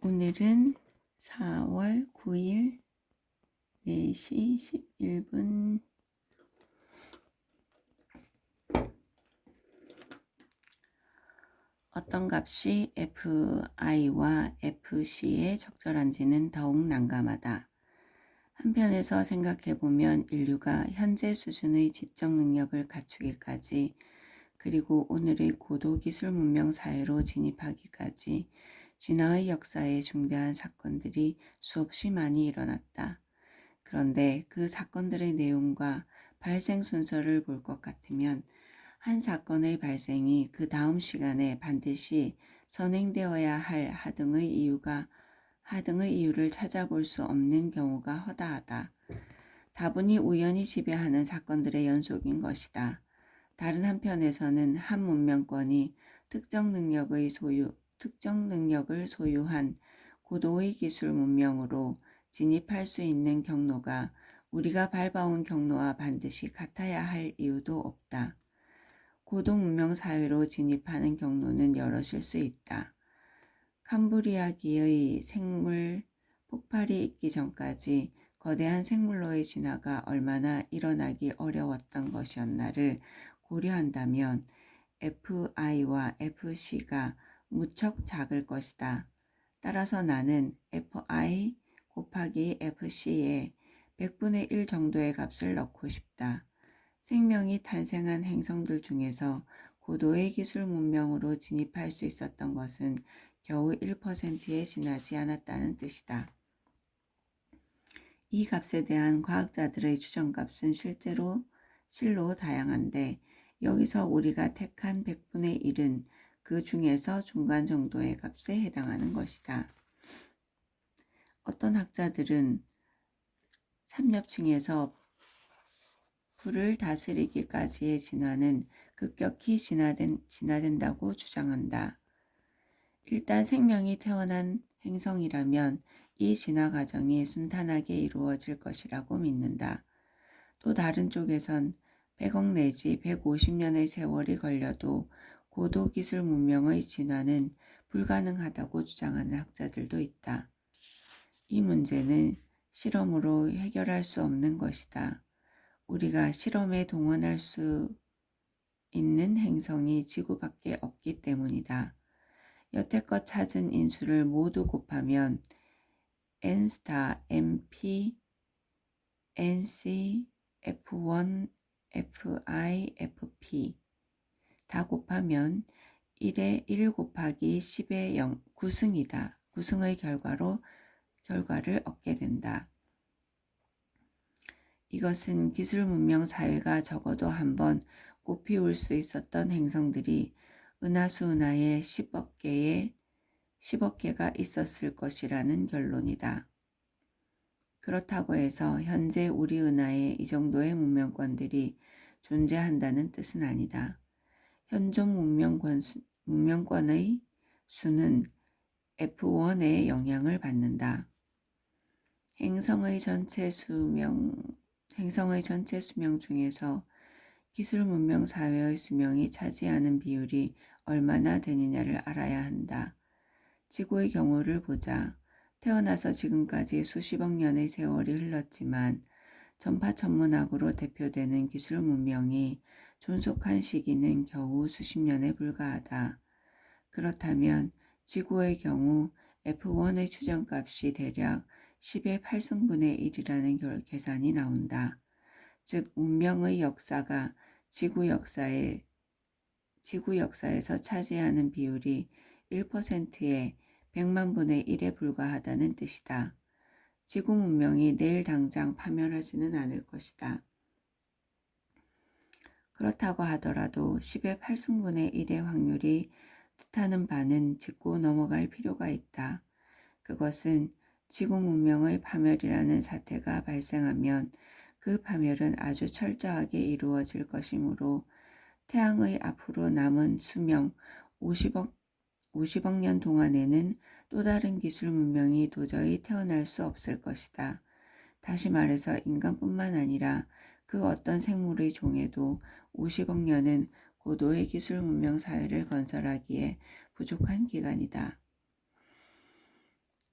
오늘은 4월 9일 4시 11분 어떤 값이 fi와 fc에 적절한지는 더욱 난감하다. 한편에서 생각해보면 인류가 현재 수준의 지적 능력을 갖추기까지 그리고 오늘의 고도 기술 문명 사회로 진입하기까지 진화의 역사에 중대한 사건들이 수없이 많이 일어났다. 그런데 그 사건들의 내용과 발생 순서를 볼 것 같으면 한 사건의 발생이 그 다음 시간에 반드시 선행되어야 할 하등의 이유가 하등의 이유를 찾아볼 수 없는 경우가 허다하다. 다분히 우연히 지배하는 사건들의 연속인 것이다. 다른 한편에서는 한 문명권이 특정 능력의 소유, 특정 능력을 소유한 고도의 기술 문명으로 진입할 수 있는 경로가 우리가 밟아온 경로와 반드시 같아야 할 이유도 없다. 고도 문명 사회로 진입하는 경로는 여럿일 수 있다. 캄브리아기의 생물 폭발이 있기 전까지 거대한 생물로의 진화가 얼마나 일어나기 어려웠던 것이었나를 고려한다면 FI와 FC가 무척 작을 것이다. 따라서 나는 FI 곱하기 FC에 100분의 1 정도의 값을 넣고 싶다. 생명이 탄생한 행성들 중에서 고도의 기술 문명으로 진입할 수 있었던 것은 겨우 1%에 지나지 않았다는 뜻이다. 이 값에 대한 과학자들의 추정값은 실제로 실로 다양한데 여기서 우리가 택한 100분의 1은 그 중에서 중간 정도의 값에 해당하는 것이다. 어떤 학자들은 삼엽층에서 불을 다스리기까지의 진화는 급격히 진화된, 진화된다고 주장한다. 일단 생명이 태어난 행성이라면 이 진화 과정이 순탄하게 이루어질 것이라고 믿는다. 또 다른 쪽에선 100억 내지 150년의 세월이 걸려도 고도 기술 문명의 진화는 불가능하다고 주장하는 학자들도 있다. 이 문제는 실험으로 해결할 수 없는 것이다. 우리가 실험에 동원할 수 있는 행성이 지구밖에 없기 때문이다. 여태껏 찾은 인수를 모두 곱하면 n 스타 mp nc f1 fi fp 다 곱하면 1에 1 곱하기 10의 0 9승이다. 9승의 결과로 결과를 얻게 된다. 이것은 기술 문명 사회가 적어도 한 번 꽃피울 수 있었던 행성들이 은하수 은하에 10억 개의 10억 개가 있었을 것이라는 결론이다. 그렇다고 해서 현재 우리 은하에 이 정도의 문명권들이 존재한다는 뜻은 아니다. 현존 문명권, 문명권의 수는 F1의 영향을 받는다. 행성의 전체 수명, 행성의 전체 수명 중에서 기술 문명 사회의 수명이 차지하는 비율이 얼마나 되느냐를 알아야 한다. 지구의 경우를 보자. 태어나서 지금까지 수십억 년의 세월이 흘렀지만 전파 천문학으로 대표되는 기술 문명이 존속한 시기는 겨우 수십 년에 불과하다. 그렇다면 지구의 경우 F1의 추정값이 대략 10의 8승분의 1이라는 계산이 나온다. 즉 운명의 역사가 지구 역사에 지구 역사에서 차지하는 비율이 1%의 100만 분의 1에 불과하다는 뜻이다. 지구 문명이 내일 당장 파멸하지는 않을 것이다. 그렇다고 하더라도 10의 8승분의 1의 확률이 뜻하는 바는 짚고 넘어갈 필요가 있다. 그것은 지구 문명의 파멸이라는 사태가 발생하면 그 파멸은 아주 철저하게 이루어질 것이므로 태양의 앞으로 남은 수명 50억, 50억 년 동안에는 또 다른 기술 문명이 도저히 태어날 수 없을 것이다. 다시 말해서 인간뿐만 아니라 그 어떤 생물의 종에도 50억 년은 고도의 기술 문명 사회를 건설하기에 부족한 기간이다.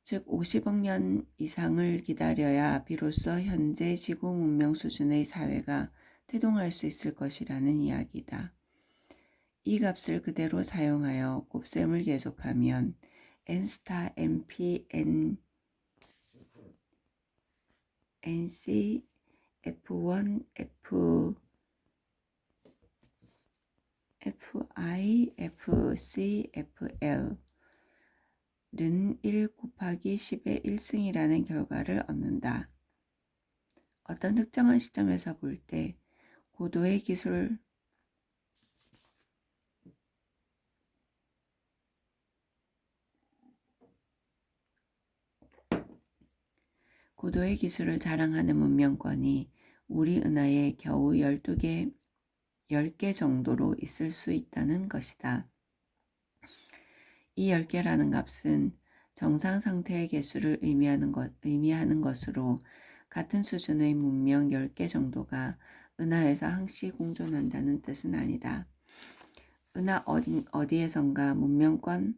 즉 50억 년 이상을 기다려야 비로소 현재 지구 문명 수준의 사회가 태동할 수 있을 것이라는 이야기다. 이 값을 그대로 사용하여 곱셈을 계속하면 n스타 np n nc f1 f fi fc fl 는1 곱하기 10의 1승이라는 결과를 얻는다. 어떤 특정한 시점에서 볼 때 고도의 기술 고도의 기술을 자랑하는 문명권이 우리 은하에 겨우 12개, 10개 정도로 있을 수 있다는 것이다. 이 10개라는 값은 정상 상태의 개수를 의미하는, 것, 의미하는 것으로 같은 수준의 문명 10개 정도가 은하에서 항시 공존한다는 뜻은 아니다. 은하 어디, 어디에선가 문명권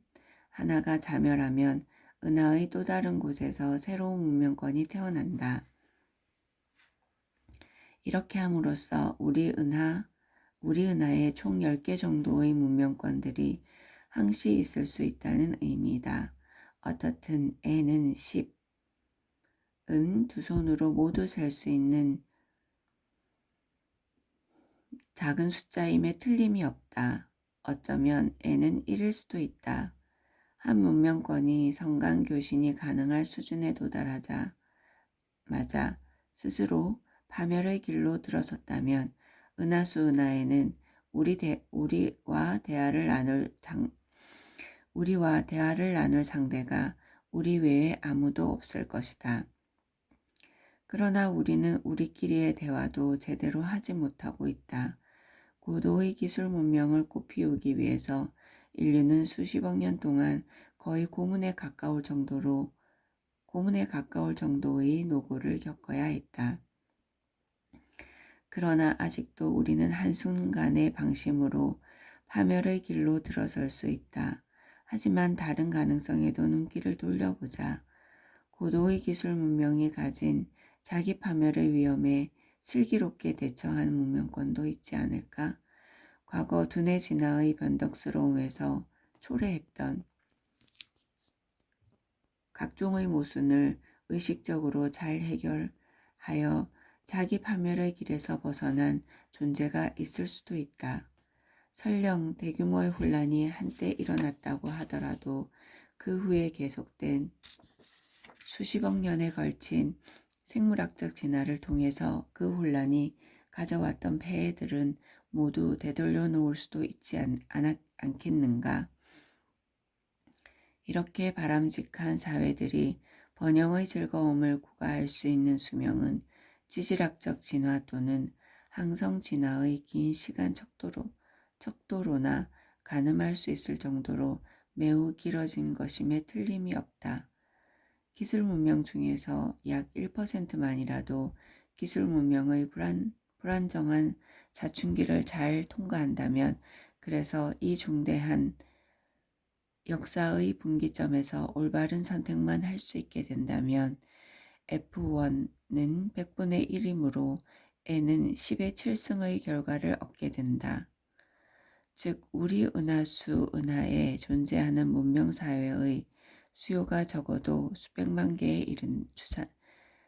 하나가 자멸하면 은하의 또 다른 곳에서 새로운 문명권이 태어난다. 이렇게 함으로써 우리 은하, 우리 은하에 총 10개 정도의 문명권들이 항시 있을 수 있다는 의미다. 어떻든 n은 10, 은 두 손으로 모두 셀 수 있는 작은 숫자임에 틀림이 없다. 어쩌면 n은 1일 수도 있다. 한 문명권이 성간교신이 가능할 수준에 도달하자 맞아 스스로 파멸의 길로 들어섰다면 은하수 은하에는 우리 대, 우리와 대화를 나눌 장, 우리와 대화를 나눌 상대가 우리 외에 아무도 없을 것이다. 그러나 우리는 우리끼리의 대화도 제대로 하지 못하고 있다. 고도의 기술 문명을 꽃피우기 위해서 인류는 수십억 년 동안 거의 고문에 가까울 정도로 고문에 가까울 정도의 노고를 겪어야 했다. 그러나 아직도 우리는 한순간의 방심으로 파멸의 길로 들어설 수 있다. 하지만 다른 가능성에도 눈길을 돌려보자. 고도의 기술 문명이 가진 자기 파멸의 위험에 슬기롭게 대처한 문명권도 있지 않을까? 과거 두뇌 진화의 변덕스러움에서 초래했던 각종의 모순을 의식적으로 잘 해결하여 자기 파멸의 길에서 벗어난 존재가 있을 수도 있다. 설령 대규모의 혼란이 한때 일어났다고 하더라도 그 후에 계속된 수십억 년에 걸친 생물학적 진화를 통해서 그 혼란이 가져왔던 폐해들은 모두 되돌려 놓을 수도 있지 않, 않, 않겠는가. 이렇게 바람직한 사회들이 번영의 즐거움을 구가할 수 있는 수명은 지질학적 진화 또는 항성 진화의 긴 시간 척도로 척도로나 가늠할 수 있을 정도로 매우 길어진 것임에 틀림이 없다. 기술 문명 중에서 약 1%만이라도 기술 문명의 불안, 불안정한 사춘기를 잘 통과한다면 그래서 이 중대한 역사의 분기점에서 올바른 선택만 할 수 있게 된다면 F1는 100분의 1이므로 N은 10의 7승의 결과를 얻게 된다. 즉 우리 은하수 은하에 존재하는 문명 사회의 수요가 적어도 수백만 개에 이른 추산,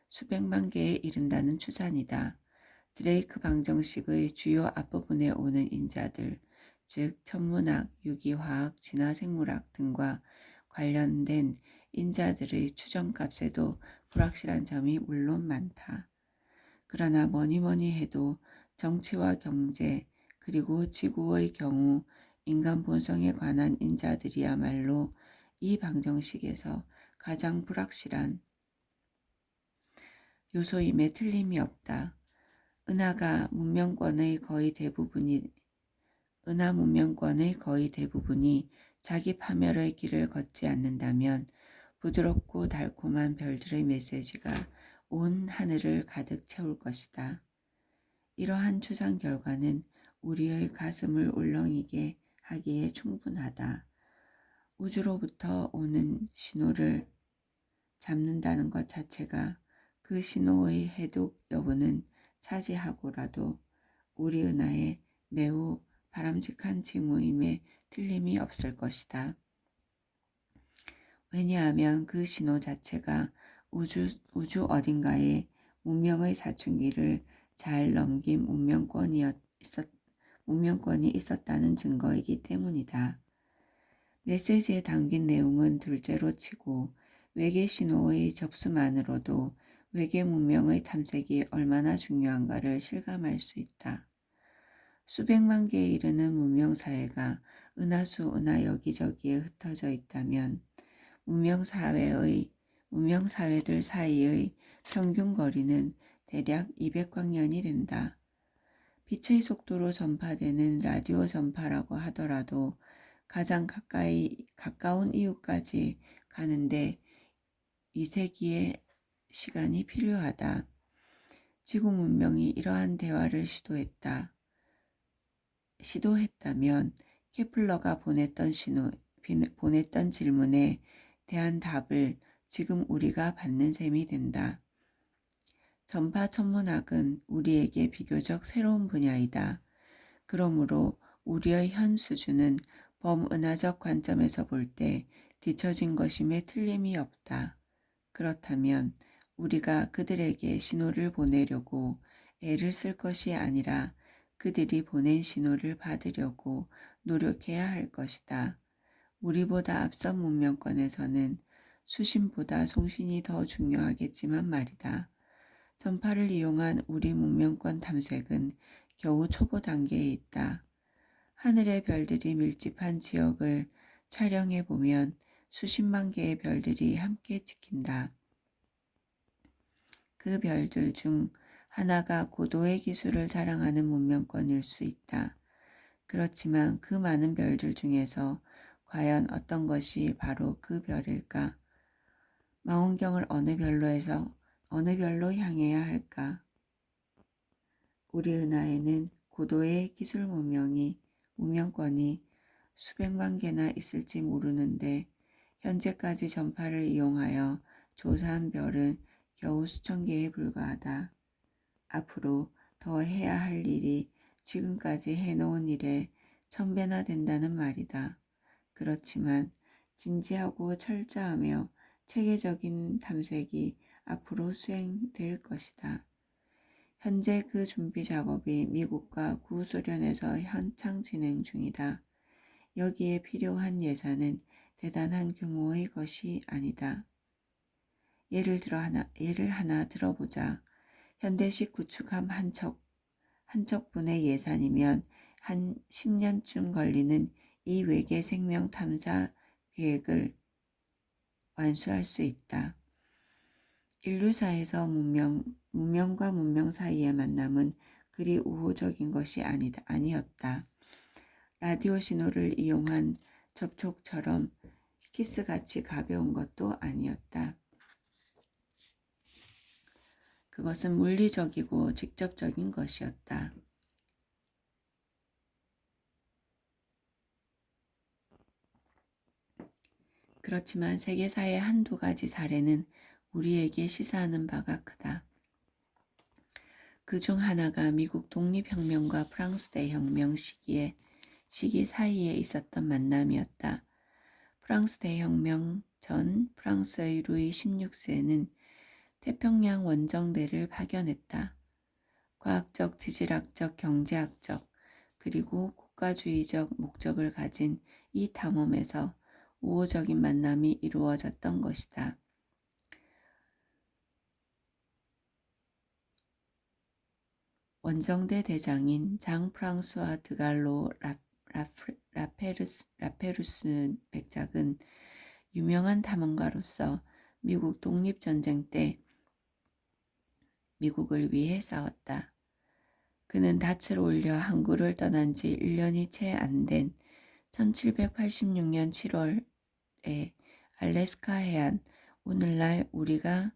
수백만 개에 이른다는 추산이다. 드레이크 방정식의 주요 앞부분에 오는 인자들, 즉 천문학, 유기화학, 진화생물학 등과 관련된 인자들의 추정값에도 불확실한 점이 물론 많다. 그러나 뭐니 뭐니 해도 정치와 경제, 그리고 지구의 경우 인간 본성에 관한 인자들이야말로 이 방정식에서 가장 불확실한 요소임에 틀림이 없다. 은하가 문명권의 거의 대부분이 은하 문명권의 거의 대부분이 자기 파멸의 길을 걷지 않는다면 부드럽고 달콤한 별들의 메시지가 온 하늘을 가득 채울 것이다. 이러한 추상 결과는 우리의 가슴을 울렁이게 하기에 충분하다. 우주로부터 오는 신호를 잡는다는 것 자체가 그 신호의 해독 여부는 차지하고라도 우리 은하에 매우 바람직한 징후임에 틀림이 없을 것이다. 왜냐하면 그 신호 자체가 우주, 우주 어딘가에 문명의 사춘기를 잘 넘긴 문명권이 있었, 문명권이 있었다는 증거이기 때문이다. 메시지에 담긴 내용은 둘째로 치고 외계 신호의 접수만으로도 외계 문명의 탐색이 얼마나 중요한가를 실감할 수 있다. 수백만 개에 이르는 문명 사회가 은하수 은하 여기저기에 흩어져 있다면 문명사회의 문명사회들 사이의 평균 거리는 대략 200광년이 된다. 빛의 속도로 전파되는 라디오 전파라고 하더라도 가장 가까이 가까운 이웃까지 가는데 2세기의 시간이 필요하다. 지구 문명이 이러한 대화를 시도했다. 시도했다면 케플러가 보냈던 신호, 보냈던 질문에 대한 답을 지금 우리가 받는 셈이 된다. 전파 천문학은 우리에게 비교적 새로운 분야이다. 그러므로 우리의 현 수준은 범은하적 관점에서 볼 때 뒤처진 것임에 틀림이 없다. 그렇다면 우리가 그들에게 신호를 보내려고 애를 쓸 것이 아니라 그들이 보낸 신호를 받으려고 노력해야 할 것이다. 우리보다 앞선 문명권에서는 수신보다 송신이 더 중요하겠지만 말이다. 전파를 이용한 우리 문명권 탐색은 겨우 초보 단계에 있다. 하늘의 별들이 밀집한 지역을 촬영해 보면 수십만 개의 별들이 함께 찍힌다. 그 별들 중 하나가 고도의 기술을 자랑하는 문명권일 수 있다. 그렇지만 그 많은 별들 중에서 과연 어떤 것이 바로 그 별일까? 망원경을 어느 별로에서 어느 별로 향해야 할까? 우리 은하에는 고도의 기술 문명이 문명권이 수백만 개나 있을지 모르는데 현재까지 전파를 이용하여 조사한 별은 겨우 수천 개에 불과하다. 앞으로 더 해야 할 일이 지금까지 해놓은 일에 천배나 된다는 말이다. 그렇지만 진지하고 철저하며 체계적인 탐색이 앞으로 수행될 것이다. 현재 그 준비 작업이 미국과 구소련에서 한창 진행 중이다. 여기에 필요한 예산은 대단한 규모의 것이 아니다. 예를 들어 하나, 예를 하나 들어보자. 현대식 구축함 한 척, 한 척분의 예산이면 한 10년쯤 걸리는 이 외계 생명 탐사 계획을 완수할 수 있다. 인류사에서 문명, 문명과 문명 사이의 만남은 그리 우호적인 것이 아니다, 아니었다. 라디오 신호를 이용한 접촉처럼 키스같이 가벼운 것도 아니었다. 그것은 물리적이고 직접적인 것이었다. 그렇지만 세계사의 한두 가지 사례는 우리에게 시사하는 바가 크다. 그 중 하나가 미국 독립혁명과 프랑스 대혁명 시기에 시기 사이에 있었던 만남이었다. 프랑스 대혁명 전 프랑스의 루이 16세는 태평양 원정대를 파견했다. 과학적, 지질학적, 경제학적, 그리고 국가주의적 목적을 가진 이 탐험에서 우호적인 만남이 이루어졌던 것이다. 원정대 대장인 장 프랑스와 드갈로 라, 라페르스, 라페루스 백작은 유명한 탐험가로서 미국 독립전쟁 때 미국을 위해 싸웠다. 그는 닻을 올려 항구를 떠난 지 1년이 채 안 된 1786년 7월에 알래스카 해안, 오늘날 우리가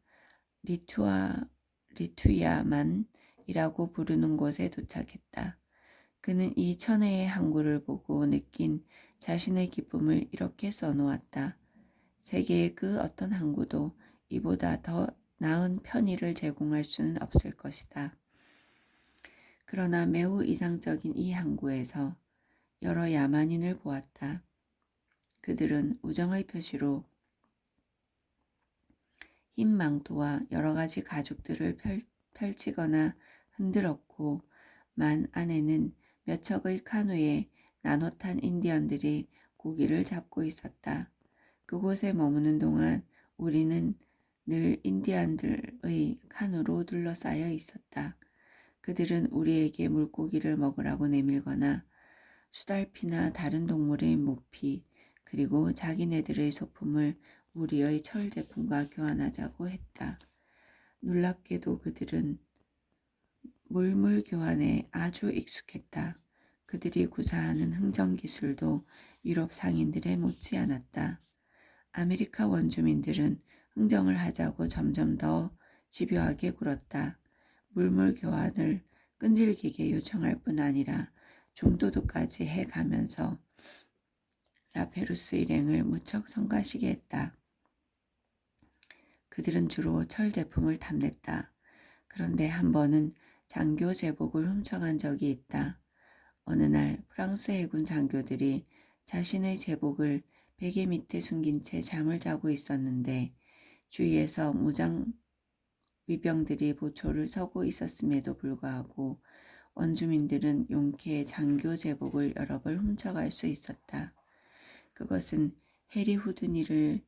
리투아, 리투야만 이라고 부르는 곳에 도착했다. 그는 이 천혜의 항구를 보고 느낀 자신의 기쁨을 이렇게 써놓았다. 세계의 그 어떤 항구도 이보다 더 나은 편의를 제공할 수는 없을 것이다. 그러나 매우 이상적인 이 항구에서 여러 야만인을 보았다. 그들은 우정의 표시로 흰 망토와 여러 가지 가죽들을 펼, 펼치거나 흔들었고 만 안에는 몇 척의 카누에 나눠 탄 인디언들이 고기를 잡고 있었다. 그곳에 머무는 동안 우리는 늘 인디언들의 카누로 둘러싸여 있었다. 그들은 우리에게 물고기를 먹으라고 내밀거나 수달피나 다른 동물의 모피 그리고 자기네들의 소품을 우리의 철 제품과 교환하자고 했다. 놀랍게도 그들은 물물 교환에 아주 익숙했다. 그들이 구사하는 흥정 기술도 유럽 상인들에 못지 않았다. 아메리카 원주민들은 흥정을 하자고 점점 더 집요하게 굴었다. 물물 교환을 끈질기게 요청할 뿐 아니라 중도도까지 해가면서 라페루스 일행을 무척 성가시게 했다. 그들은 주로 철 제품을 탐냈다. 그런데 한 번은 장교 제복을 훔쳐간 적이 있다. 어느 날 프랑스 해군 장교들이 자신의 제복을 베개 밑에 숨긴 채 잠을 자고 있었는데 주위에서 무장 위병들이 보초를 서고 있었음에도 불구하고 원주민들은 용케 장교 제복을 여러 벌 훔쳐갈 수 있었다. 그것은 해리 후드니를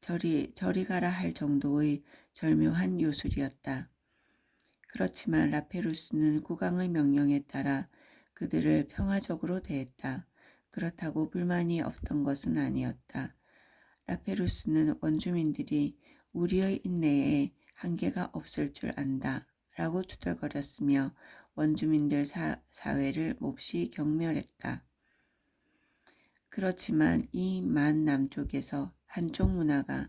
저리, 저리 가라 할 정도의 절묘한 요술이었다. 그렇지만 라페루스는 국왕의 명령에 따라 그들을 평화적으로 대했다. 그렇다고 불만이 없던 것은 아니었다. 라페루스는 원주민들이 우리의 인내에 한계가 없을 줄 안다. 라고 투덜거렸으며 원주민들 사, 사회를 몹시 경멸했다. 그렇지만 이 만 남쪽에서 한쪽 문화가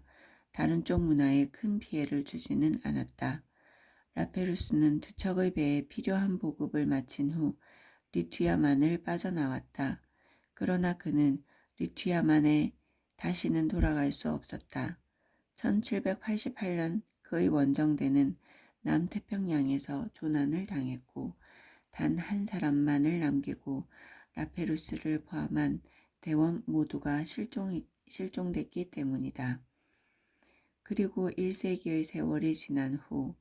다른 쪽 문화에 큰 피해를 주지는 않았다. 라페루스는 두 척의 배에 필요한 보급을 마친 후 리투야만을 빠져나왔다. 그러나 그는 리투야만에 다시는 돌아갈 수 없었다. 1788년 그의 원정대는 남태평양에서 조난을 당했고 단 한 사람만을 남기고 라페루스를 포함한 대원 모두가 실종, 실종됐기 때문이다. 그리고 1세기의 세월이 지난 후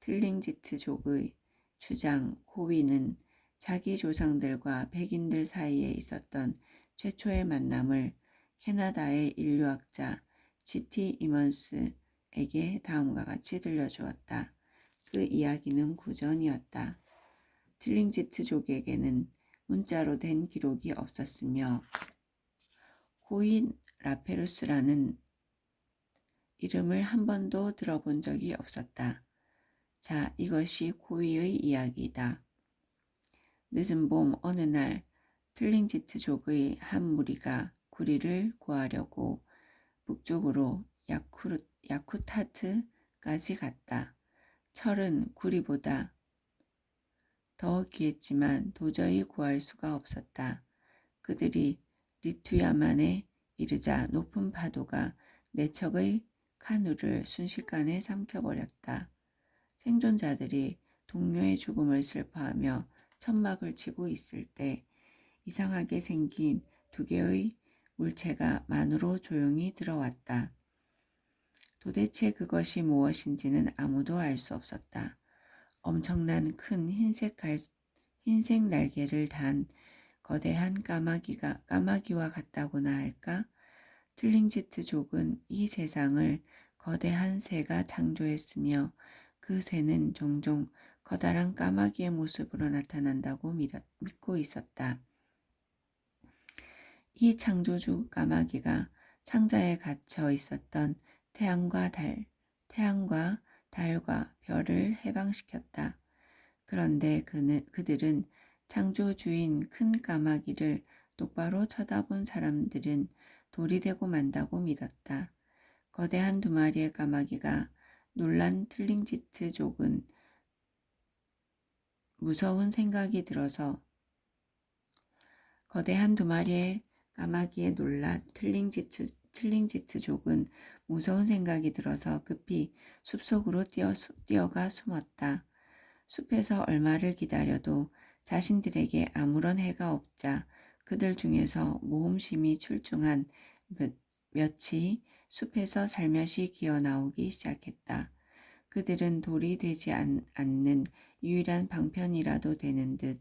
틀링지트족의 주장 코위는 자기 조상들과 백인들 사이에 있었던 최초의 만남을 캐나다의 인류학자 G.T. 이먼스에게 다음과 같이 들려주었다. 그 이야기는 구전이었다. 틀링지트족에게는 문자로 된 기록이 없었으며 고인 라페루스라는 이름을 한 번도 들어본 적이 없었다. 자, 이것이 고위의 이야기다. 늦은 봄 어느 날 틀링지트족의 한 무리가 구리를 구하려고 북쪽으로 야쿠르, 야쿠타트까지 갔다. 철은 구리보다 더 귀했지만 도저히 구할 수가 없었다. 그들이 리투야만에 이르자 높은 파도가 내 척의 카누를 순식간에 삼켜버렸다. 생존자들이 동료의 죽음을 슬퍼하며 천막을 치고 있을 때 이상하게 생긴 두 개의 물체가 만으로 조용히 들어왔다. 도대체 그것이 무엇인지는 아무도 알 수 없었다. 엄청난 큰 흰색 갈, 흰색 날개를 단 거대한 까마귀가 까마귀와 같다고나 할까? 틀링지트족은 이 세상을 거대한 새가 창조했으며 그 새는 종종 커다란 까마귀의 모습으로 나타난다고 믿고 있었다. 이 창조주 까마귀가 상자에 갇혀 있었던 태양과 달, 태양과 달과 별을 해방시켰다. 그런데 그는, 그들은 창조주인 큰 까마귀를 똑바로 쳐다본 사람들은 돌이 되고 만다고 믿었다. 거대한 두 마리의 까마귀가 놀란 틀링지트족은 무서운 생각이 들어서 거대한 두 마리의 까마귀에 놀라 틀링지트 틸링지트족은 무서운 생각이 들어서 급히 숲속으로 뛰어, 뛰어가 숨었다. 숲에서 얼마를 기다려도 자신들에게 아무런 해가 없자 그들 중에서 모험심이 출중한 몇, 몇이 숲에서 살며시 기어 나오기 시작했다. 그들은 돌이 되지 않, 않는 유일한 방편이라도 되는 듯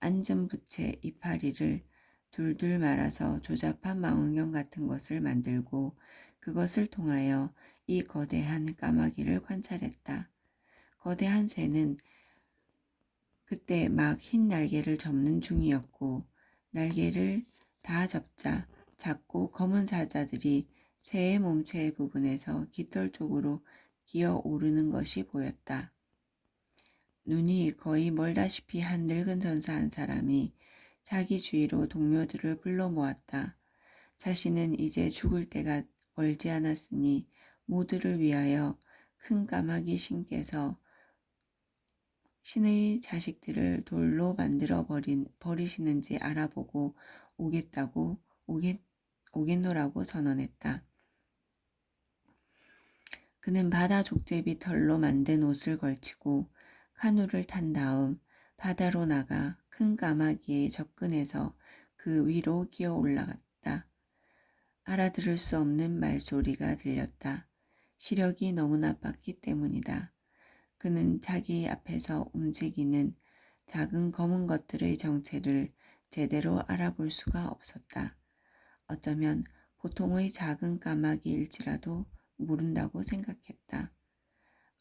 안전부채 이파리를 둘둘 말아서 조잡한 망원경 같은 것을 만들고 그것을 통하여 이 거대한 까마귀를 관찰했다. 거대한 새는 그때 막 흰 날개를 접는 중이었고 날개를 다 접자 작고 검은 사자들이 새의 몸체 부분에서 깃털 쪽으로 기어 오르는 것이 보였다. 눈이 거의 멀다시피 한 늙은 전사 한 사람이 자기 주위로 동료들을 불러 모았다. 자신은 이제 죽을 때가 멀지 않았으니 모두를 위하여 큰 까마귀 신께서 신의 자식들을 돌로 만들어 버린, 버리시는지 알아보고 오겠다고 오겠, 오겠노라고 선언했다. 그는 바다 족제비 털로 만든 옷을 걸치고 카누를 탄 다음 바다로 나가 큰 까마귀에 접근해서 그 위로 기어 올라갔다. 알아들을 수 없는 말소리가 들렸다. 시력이 너무 나빴기 때문이다. 그는 자기 앞에서 움직이는 작은 검은 것들의 정체를 제대로 알아볼 수가 없었다. 어쩌면 보통의 작은 까마귀일지라도 모른다고 생각했다.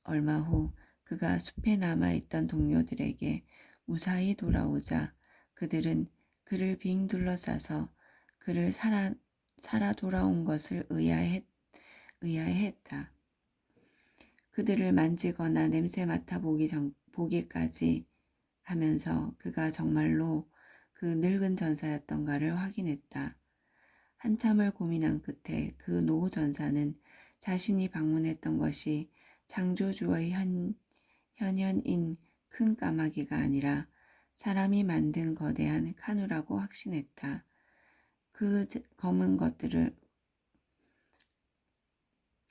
얼마 후 그가 숲에 남아있던 동료들에게 무사히 돌아오자 그들은 그를 빙 둘러싸서 그를 살아, 살아 돌아온 것을 의아해, 의아해 했다. 그들을 만지거나 냄새 맡아 보기 전, 보기까지 하면서 그가 정말로 그 늙은 전사였던가를 확인했다. 한참을 고민한 끝에 그노 전사는 자신이 방문했던 것이 창조주의 현, 현현인 큰 까마귀가 아니라 사람이 만든 거대한 카누라고 확신했다. 그 검은 것들을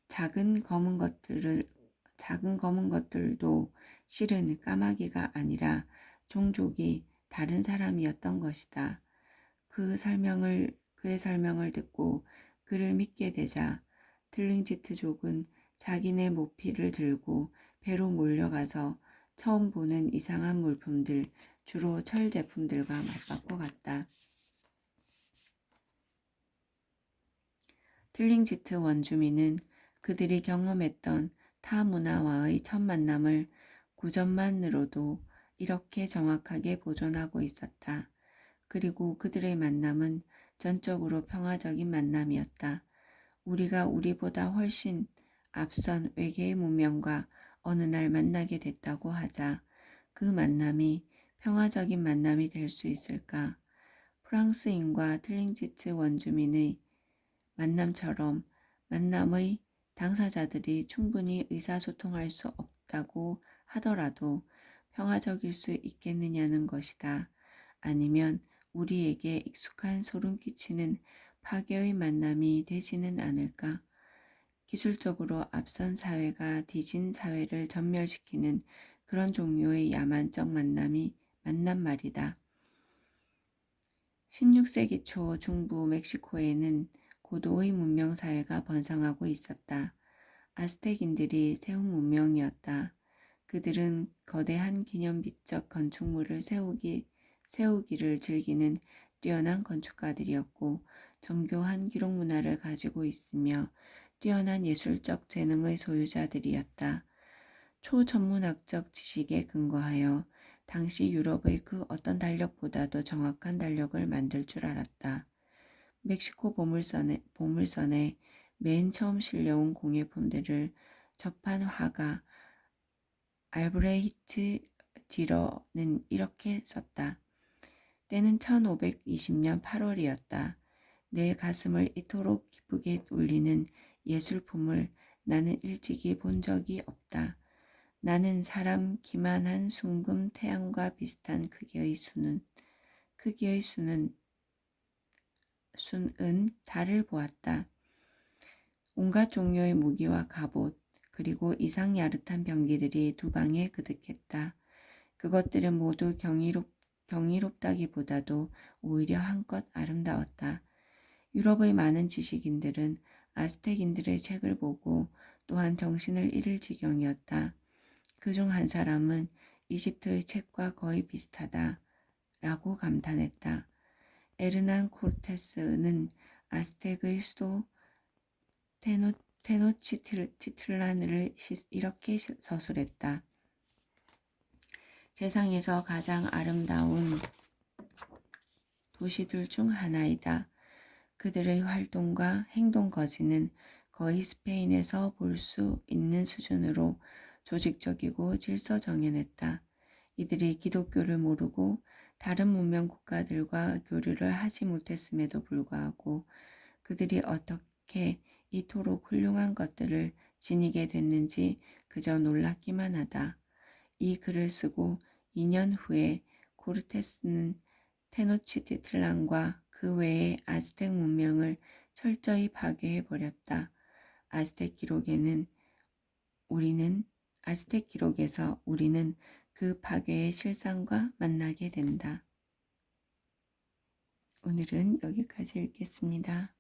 작은 검은 것들을 작은 검은 것들도 실은 까마귀가 아니라 종족이 다른 사람이었던 것이다. 그 설명을 그의 설명을 듣고 그를 믿게 되자 틀링지트족은 자기네 모피를 들고 배로 몰려가서 처음 보는 이상한 물품들, 주로 철 제품들과 맞받고 갔다. 틀링지트 원주민은 그들이 경험했던 타 문화와의 첫 만남을 구전만으로도 이렇게 정확하게 보존하고 있었다. 그리고 그들의 만남은 전적으로 평화적인 만남이었다. 우리가 우리보다 훨씬 앞선 외계의 문명과 어느 날 만나게 됐다고 하자 그 만남이 평화적인 만남이 될 수 있을까? 프랑스인과 틀링지트 원주민의 만남처럼 만남의 당사자들이 충분히 의사소통할 수 없다고 하더라도 평화적일 수 있겠느냐는 것이다. 아니면 우리에게 익숙한 소름 끼치는 파괴의 만남이 되지는 않을까? 기술적으로 앞선 사회가 뒤진 사회를 전멸시키는 그런 종류의 야만적 만남이 만난 말이다. 16세기 초 중부 멕시코에는 고도의 문명 사회가 번성하고 있었다. 아스텍인들이 세운 문명이었다. 그들은 거대한 기념비적 건축물을 세우기, 세우기를 즐기는 뛰어난 건축가들이었고 정교한 기록 문화를 가지고 있으며 뛰어난 예술적 재능의 소유자들이었다. 초전문학적 지식에 근거하여 당시 유럽의 그 어떤 달력보다도 정확한 달력을 만들 줄 알았다. 멕시코 보물선에, 보물선에 맨 처음 실려온 공예품들을 접한 화가 알브레히트 디러는 이렇게 썼다. 때는 1520년 8월이었다. 내 가슴을 이토록 기쁘게 울리는 예술품을 나는 일찍이 본 적이 없다. 나는 사람 기만한 숭금 태양과 비슷한 크기의 수는 크기의 수는 순은 달을 보았다. 온갖 종류의 무기와 갑옷, 그리고 이상 야릇한 병기들이 두 방에 그득했다. 그것들은 모두 경이롭, 경이롭다기보다도 오히려 한껏 아름다웠다. 유럽의 많은 지식인들은 아스텍인들의 책을 보고 또한 정신을 잃을 지경이었다. 그 중 한 사람은 이집트의 책과 거의 비슷하다. 라고 감탄했다. 에르난 코르테스는 아스텍의 수도 테노, 테노치틀란을 이렇게 서술했다. 세상에서 가장 아름다운 도시들 중 하나이다. 그들의 활동과 행동 거지는 거의 스페인에서 볼 수 있는 수준으로 조직적이고 질서 정연했다. 이들이 기독교를 모르고 다른 문명 국가들과 교류를 하지 못했음에도 불구하고 그들이 어떻게 이토록 훌륭한 것들을 지니게 됐는지 그저 놀랍기만 하다. 이 글을 쓰고 2년 후에 코르테스는 테노치티틀란과 그 외의 아스텍 문명을 철저히 파괴해 버렸다. 아스텍 기록에는 우리는 아스텍 기록에서 우리는 그 파괴의 실상과 만나게 된다. 오늘은 여기까지 읽겠습니다.